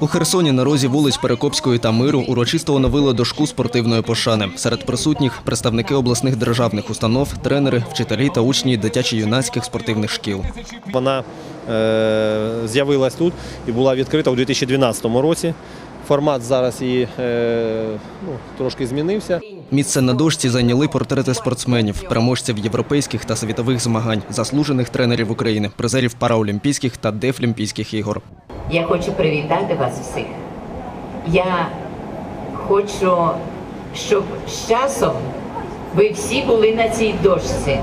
У Херсоні на розі вулиць Перекопської та Миру урочисто оновили дошку спортивної пошани. Серед присутніх представники обласних державних установ, тренери, вчителі та учні дитячо-юнацьких спортивних шкіл. Вона е, з'явилась тут і була відкрита у 2012 році. Формат зараз її е, ну, трошки змінився. Місце на дошці зайняли портрети спортсменів, переможців європейських та світових змагань, заслужених тренерів України, призерів параолімпійських та дефлімпійських ігор. Я хочу привітати вас всіх. Я хочу, щоб з часом ви всі були на цій дошці.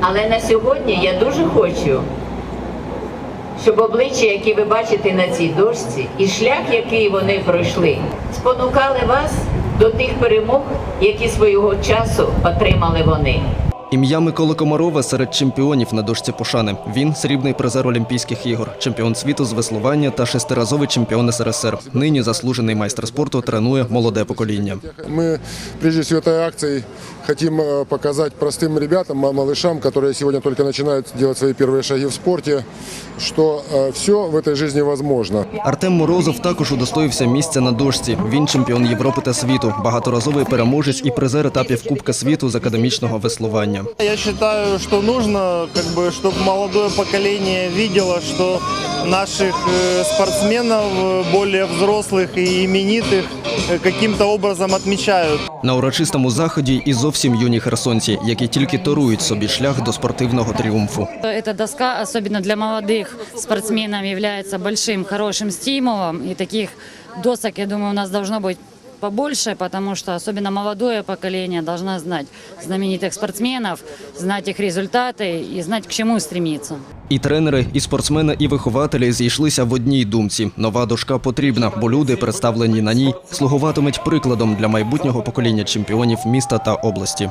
Але на сьогодні я дуже хочу, щоб обличчя, які ви бачите на цій дошці, і шлях, який вони пройшли, спонукали вас до тих перемог, які свого часу отримали вони. Ім'я Миколи Комарова серед чемпіонів на дошці пошани. Він срібний призер Олімпійських ігор, чемпіон світу з веслування та шестиразовий чемпіон СРСР. Нині заслужений майстер спорту тренує молоде покоління. Мы, прежде всего, этой акцией хотим э, показать простым ребятам, ма- малышам, которые сегодня только начинают делать свои первые шаги в спорте, что все в этой жизни возможно. Артем Морозов також удостоївся місця на дошці. Він чемпіон Європи та світу, багаторазовий переможець і призер етапів Кубка світу з академічного веслування. Я считаю, что нужно, как бы, чтобы молодое поколение видело, что наших э, спортсменов, э, более взрослых и именитых, э, каким-то образом отмечают. На урочистому заході і зовсім юні херсонці, які тільки торують собі шлях до спортивного тріумфу. Эта доска, особенно для молодых спортсменов, является большим, хорошим стимулом. И таких досок, я думаю, у нас должно быть побольше, потому что особенно молодое поколение должно знать знаменитых спортсменов, знать их результаты и знать, к чему стремиться. І тренери, і спортсмени, і вихователі зійшлися в одній думці. Нова дошка потрібна, бо люди, представлені на ній, слугуватимуть прикладом для майбутнього покоління чемпіонів міста та області.